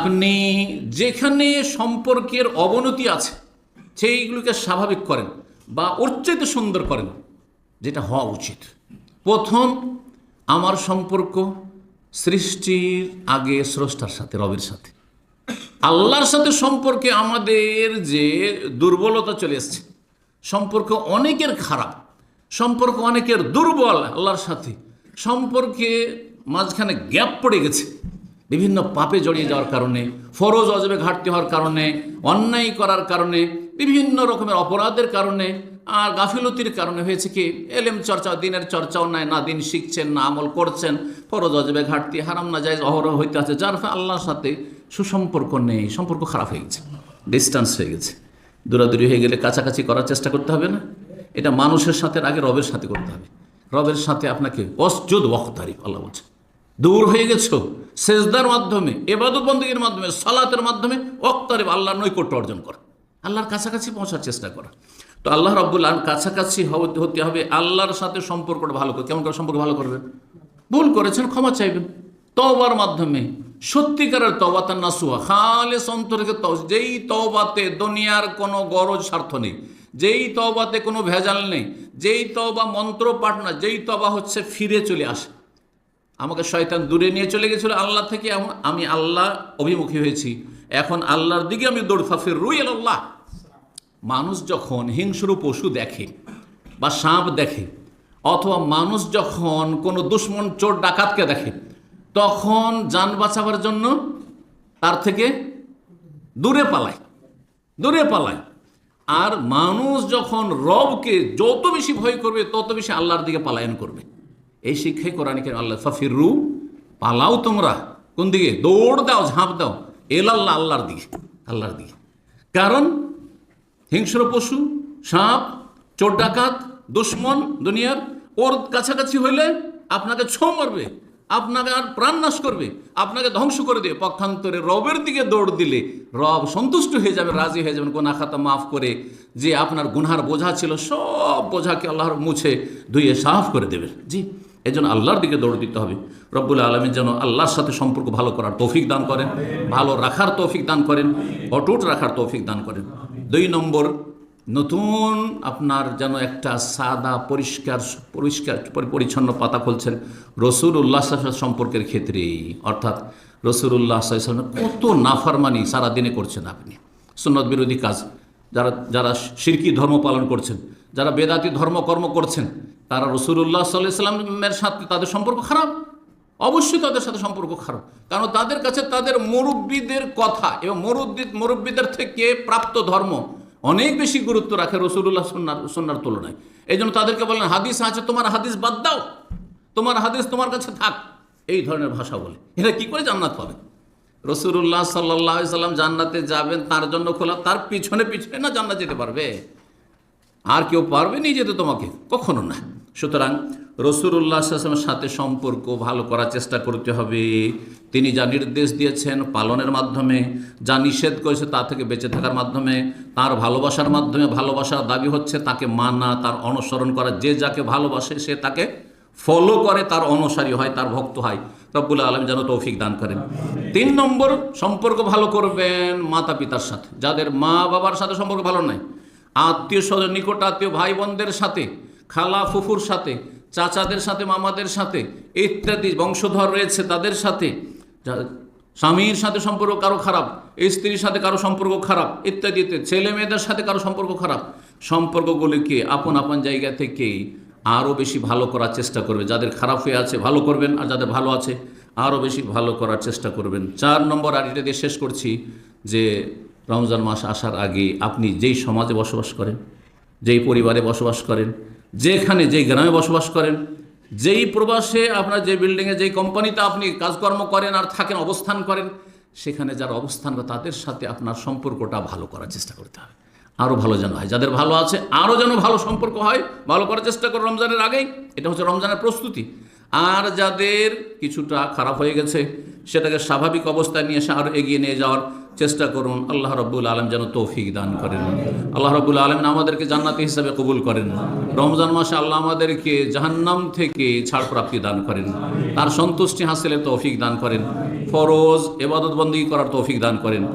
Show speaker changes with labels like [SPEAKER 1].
[SPEAKER 1] আপনি যেখানে সম্পর্কের অবনতি আছে, সেইগুলোকে স্বাভাবিক করেন বা চাইতে সুন্দর করেন, যেটা হওয়া উচিত। প্রথম, আমার সম্পর্ক সৃষ্টির আগে স্রষ্টার সাথে, রবের সাথে। আল্লাহর সাথে সম্পর্কে আমাদের যে দুর্বলতা চলে এসছে, সম্পর্ক অনেকের খারাপ, সম্পর্ক অনেকের দুর্বল আল্লাহর সাথে, সম্পর্কে মাঝখানে গ্যাপ পড়ে গেছে। বিভিন্ন পাপে জড়িয়ে যাওয়ার কারণে, ফরজ অজবে ঘাটতি হওয়ার কারণে, অন্যায় করার কারণে, বিভিন্ন রকমের অপরাধের কারণে আর গাফিলতির কারণে হয়েছে কি? এলেম চর্চা, দিনের চর্চাও নাই, না দিন শিখছেন, না আমল করছেন। ফরজ অজবে ঘাটতি, হারাম না যায় অহরহ হইতে আছে, যার ফলে আল্লাহর সাথে সুসম্পর্ক নেই, সম্পর্ক খারাপ হয়ে গেছে ডিস্টেন্স হয়ে গেছে। দূরাদূরি হয়ে গেলে কাছাকাছি করার চেষ্টা করতে হবে না। এটা মানুষের সাথে আগে রবের সাথে করতে হবে। রবের সাথে আপনাকে অসজুদ ওয়াক্তারিফ আল্লাহ বলছে। দূর হয়ে গেছো। সেজদার মাধ্যমে এবাদত বন্দীর মাধ্যমে, সালাতের মাধ্যমে অক্তারিফ আল্লাহর নৈকট্য অর্জন করা। আল্লাহর কাছাকাছি পৌঁছার চেষ্টা করা। তো আল্লাহ রব্বুল আলম কাছাকাছি হতে হবে, আল্লাহর সাথে সম্পর্কটা ভালো করে কেমন করে সম্পর্ক ভালো করবেন ভুল করেছেন, ক্ষমা চাইবেন। তবার মাধ্যমে, সত্যিকারের তবা তার নাসুয়া খালে অন্তরকে যেই তবাতে দুনিয়ার কোনো গরজ স্বার্থ নেই, যেই তবাতে কোনো ভেজাল নেই, যেই তবা মন্ত্র পাঠ না, যেই তবা হচ্ছে ফিরে চলে আসে। আমাকে শয়তান দূরে নিয়ে চলে গেছিল আল্লাহ থেকে আমি আল্লাহ অভিমুখী হয়েছি। এখন আল্লাহর দিকে আমি দৌড় ফাফির রুই আল্লাহ মানুষ যখন হিংস্র পশু দেখে বা সাপ দেখে, অথবা মানুষ যখন কোনো দুশ্মন চোর ডাকাতকে দেখে, তখন যান বাঁচাবার জন্য তার থেকে দূরে পালায় দূরে পালায়। আর মানুষ যখন রবকে যত বেশি ভয় করবে, তত বেশি আল্লাহর দিকে পালায়ন করবে। এই শিক্ষাই কোরআনিকে আল্লাহ ফাফিরু পালাও তোমরা। কোন দিকে? দৌড় দাও, ঝাঁপ দাও। এল আল্লাহ, আল্লাহর দিকে আল্লাহর দিকে। কারণ হিংস্র পশু, সাপ, চোর ডাকাত, দুশ্মন দুনিয়ার, ওর কাছাকাছি হইলে আপনাকে ছো মারবে, আপনাকে আর প্রাণ নাশ করবে, আপনাকে ধ্বংস করে দিয়ে পক্ষান্তরে রবের দিকে দৌড় দিলে রব সন্তুষ্ট হয়ে যাবে, রাজি হয়ে যাবেন গোনা খাতা মাফ করে, যে আপনার গুনহার বোঝা ছিল, সব বোঝাকে আল্লাহর মুছে ধুয়ে সাফ করে দেবেন। জি। এই জন্য আল্লাহর দিকে দৌড় দিতে হবে। রব্বুল আলমের যেন আল্লাহর সাথে সম্পর্ক ভালো করার তৌফিক দান করেন, ভালো রাখার তৌফিক দান করেন, অটুট রাখার তৌফিক দান করেন। দুই নম্বর, নতুন আপনার যেন একটা সাদা, পরিষ্কার পরিষ্কার, পরিচ্ছন্ন পাতা খুলছেন রসুল উল্লাহ সম্পর্কের ক্ষেত্রে অর্থাৎ রসুল উল্লাহ কত নাফারমানি সারাদিনে করছেন আপনি। সুন্নত বিরোধী কাজ, যারা যারা শিরকি ধর্ম পালন করছেন যারা বেদাতি ধর্মকর্ম করছেন, তারা রসুল্লাহ সাল্লাহ সাথে তাদের সম্পর্ক খারাপ। অবশ্যই তাদের সাথে সম্পর্ক খারাপ। কারণ তাদের কাছে তাদের মুরব্বীদের কথা এবং মুরব্বী মুরব্বীদের থেকে প্রাপ্ত ধর্ম অনেক বেশি গুরুত্ব রাখে রসুল্লাহ সন্ন্যার সন্ন্যার তুলনায়। এই জন্য তাদেরকে বলেন, হাদিস আছে, তোমার হাদিস বাদ দাও। তোমার হাদিস তোমার কাছে থাক। এই ধরনের ভাষা বলে। এরা কি করে জান্নাত পাবে? রসুল্লাহ সাল্লাহ সাল্লাম জান্নাতে যাবেন, তার জন্য খোলা, তার পিছনে পিছনে না জান্নাত যেতে পারবে? আর কেউ পারবে নি যেতে তোমাকে? কখনো না। সুতরাং রসুল্লাহ আসলামের সাথে সম্পর্ক ভালো করার চেষ্টা করতে হবে। তিনি যা নির্দেশ দিয়েছেন পালনের মাধ্যমে, যা নিষেধ করেছে তা থেকে বেঁচে থাকার মাধ্যমে, তার ভালোবাসার মাধ্যমে ভালোবাসার দাবি হচ্ছে তাকে মানা, তার অনুসরণ করা। যে যাকে ভালোবাসে সে তাকে ফলো করে, তার অনুসারী হয়, তার ভক্ত হয়। রব্বুল আলম যেন তৌফিক দান করেন। তিন নম্বর, সম্পর্ক ভালো করবেন মাতা পিতার সাথে। যাদের মা বাবার সাথে সম্পর্ক ভালো নয় আত্মীয় স্বজন, নিকট আত্মীয় ভাই বোনদের সাথে, খালা ফুফুর সাথে, চাচাদের সাথে, মামাদের সাথে, ইত্যাদি বংশধর রয়েছে তাদের সাথে। স্বামীর সাথে সম্পর্ক কারও খারাপ, স্ত্রীর সাথে কারও সম্পর্ক খারাপ, ইত্যাদি ছেলে মেয়েদের সাথে কারও সম্পর্ক খারাপ। সম্পর্কগুলিকে আপন আপন জায়গা থেকে আরও বেশি ভালো করার চেষ্টা করবে। যাদের খারাপ হয়ে আছে, ভালো করবেন, আর যাদের ভালো আছে আরও বেশি ভালো করার চেষ্টা করবেন। চার নম্বর আর এটা দিয়ে শেষ করছি যে রমজান মাস আসার আগে আপনি যেই সমাজে বসবাস করেন, যেই পরিবারে বসবাস করেন, যেখানে যেই গ্রামে বসবাস করেন, যেই প্রবাসে আপনার যে বিল্ডিংয়ে যেই কোম্পানিতে আপনি কাজকর্ম করেন আর থাকেন, অবস্থান করেন, সেখানে যারা অবস্থান তাদের সাথে আপনার সম্পর্কটা ভালো করার চেষ্টা করতে হবে। আরও ভালো যেন হয়। যাদের ভালো আছে আরও যেন ভালো সম্পর্ক হয়, ভালো করার চেষ্টা করো রমজানের আগেই। এটা হচ্ছে রমজানের প্রস্তুতি। আর যাদের কিছুটা খারাপ হয়ে গেছে, সেটাকে স্বাভাবিক অবস্থায় নিয়ে এসে আরও এগিয়ে নিয়ে যাওয়ার চেষ্টা করুন। আল্লাহ রব্বুল আলম যেন তৌফিক দান করেন। আল্লাহ রব্বুল আলম আমাদেরকে জান্নাতি হিসাবে কবুল করেন। রমজান মাসে আল্লাহ আমাদেরকে জাহান্নাম থেকে ছাড়প্রাপ্তি দান করেন। তার সন্তুষ্টি হাসিলে তৌফিক দান করেন। ফরজ এবাদত বন্দী করার তৌফিক দান করেন।